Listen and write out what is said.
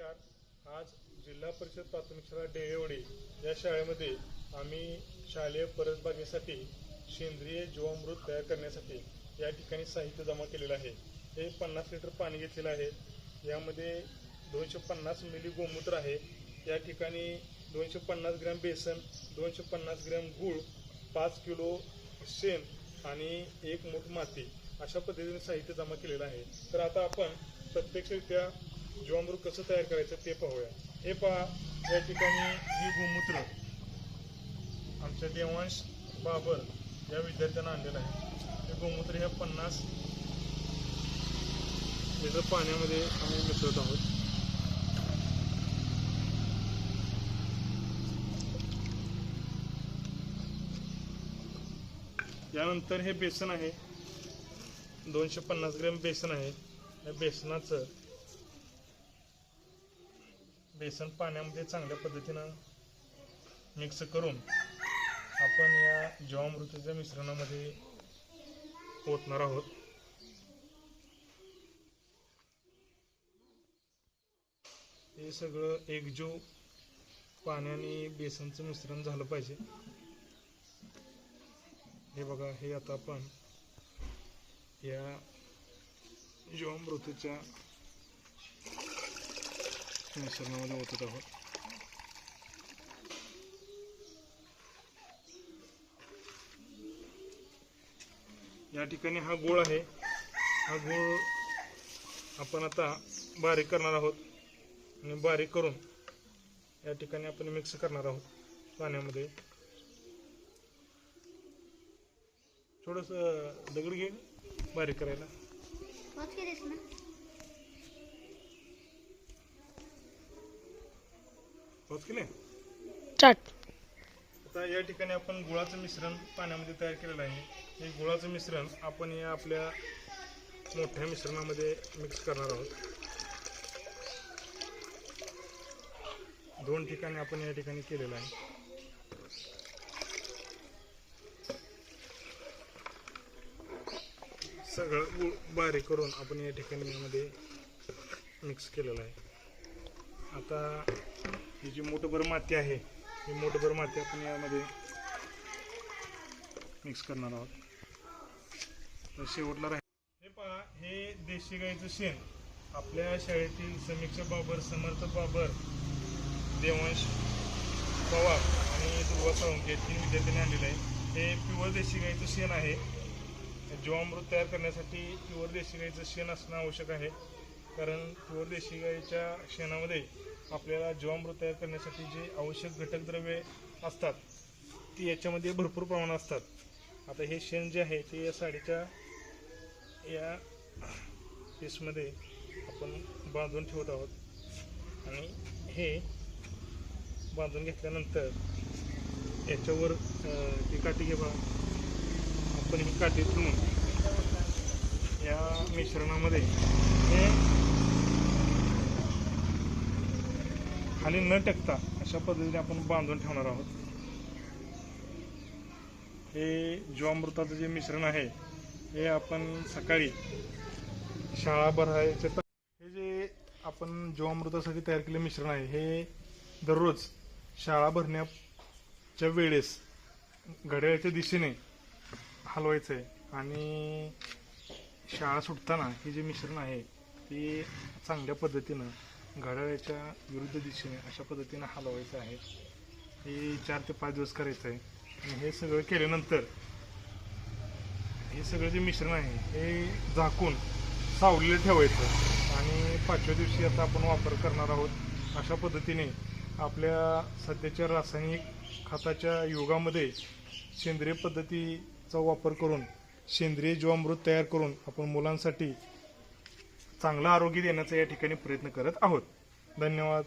नमस्कार. आज जिल्हा परिषद प्राथमिक शाळा डेहेवडे या शाळेमध्ये आम्ही शालेय परसबागेसाठी सेंद्रिय जीवामृत तयार करण्यासाठी या ठिकाणी साहित्य जमा केलेलं आहे. हे पन्नास लिटर पाणी घेतलेलं आहे. यामध्ये दोनशे पन्नास मिली गोमूत्र आहे. या ठिकाणी दोनशे पन्नास ग्रॅम बेसन दोनशे पन्नास ग्रॅम गूळ पाच किलो शेण आणि एक मूठ माती अशा पद्धतीने साहित्य जमा केलेलं आहे. तर आता आपण प्रत्यक्षरित्या जीवामृत कसं तयार करायचं ते पाहूया. हे पहा या ठिकाणी ही गोमूत्र आमच्या देवांश बाबर या विद्यार्थ्यांना आणलेलं आहे. हे गोमूत्र ह्या पन्नास लिटर पाण्यामध्ये आम्ही मिसळत आहोत. यानंतर हे बेसन आहे. दोनशे पन्नास ग्रॅम बेसन आहे. या बेसनाचं बेसन पाण्यामध्ये चांगल्या पद्धतीनं मिक्स करून आपण या जीवामृताच्या मिश्रणामध्ये ओतणार आहोत. हे सगळं एकजीव पाण्याने बेसनचं मिश्रण झालं पाहिजे. हे बघा हे आता आपण या जीवामृताच्या मिश्रणामध्ये ओतत आहोत या ठिकाणी हा गोळ आहे. हा गोळ आपण आता बारीक करणार आहोत. आणि बारीक करून या ठिकाणी आपण मिक्स करणार आहोत पाण्यामध्ये. थोडस दगड घे बारीक करायला. स्टार्ट आता या ठिकाणी आपण गुळाचं मिश्रण पाण्यामध्ये तयार केलेलं आहे. हे गुळाचं मिश्रण आपण या आपल्या मोठ्या मिश्रणामध्ये मिक्स करणार आहोत. दोन ठिकाणी आपण या ठिकाणी केलेलं आहे. सगळं गुळ बारीक करून आपण या ठिकाणी यामध्ये मिक्स केलेलं आहे. आता ही जी मोठभर माती आहे ही मोठभर माती आपण यामध्ये मिक्स करणार आहोत. तर शेवटला राहील हे पहा हे देशी गाईचं शेण. आपल्या शाळेतील समीक्षा बाबर समर्थ बाबर देवांश पवार आणि दुर्वा साळुंके तीन विद्यार्थ्यांनी आणलेलं आहे. हे प्युअर देशी गाईचं शेण आहे. जीवामृत तयार करण्यासाठी प्युअर देशी गाईचं शेण असणं आवश्यक आहे. कारण प्युअर देशी गाईच्या शेणामध्ये आपल्याला जीवामृत तयार करण्यासाठी जे आवश्यक घटक द्रव्ये असतात ती याच्यामध्ये भरपूर प्रमाणात असतात. आता हे शेण जे आहे ते या साडीच्या या पीसमध्ये आपण बांधून ठेवत आहोत. आणि हे बांधून घेतल्यानंतर याच्यावर ती काठी घे बा. आपण ही काठी ठेवून या मिश्रणामध्ये हे खाली न टेकता अशा पद्धतीने आपण बांधून ठेवणार आहोत. हे जीवामृताचं जे मिश्रण आहे हे आपण सकाळी शाळा भरायचे तर हे जे आपण जीवामृतासाठी तयार केलेलं मिश्रण आहे हे दररोज शाळा भरण्याच्या वेळेस घड्याळ्याच्या दिशेने हलवायचं आहे आणि शाळा सुटताना हे जे मिश्रण आहे ते चांगल्या पद्धतीनं घड्याळाच्या विरुद्ध दिशेने अशा पद्धतीनं हलवायचं आहे. हे चार ते पाच दिवस करायचं आहे आणि हे सगळं केल्यानंतर हे सगळं जे मिश्रण आहे हे झाकून सावलेलं ठेवायचं. आणि पाचव्या दिवशी आता आपण वापर करणार आहोत अशा पद्धतीने आपल्या सध्याच्या रासायनिक खताच्या युगामध्ये सेंद्रिय पद्धतीचा वापर करून सेंद्रिय जीवामृत तयार करून आपण मुलांसाठी चांगलं आरोग्य देण्याचा या ठिकाणी प्रयत्न करत आहोत. धन्यवाद.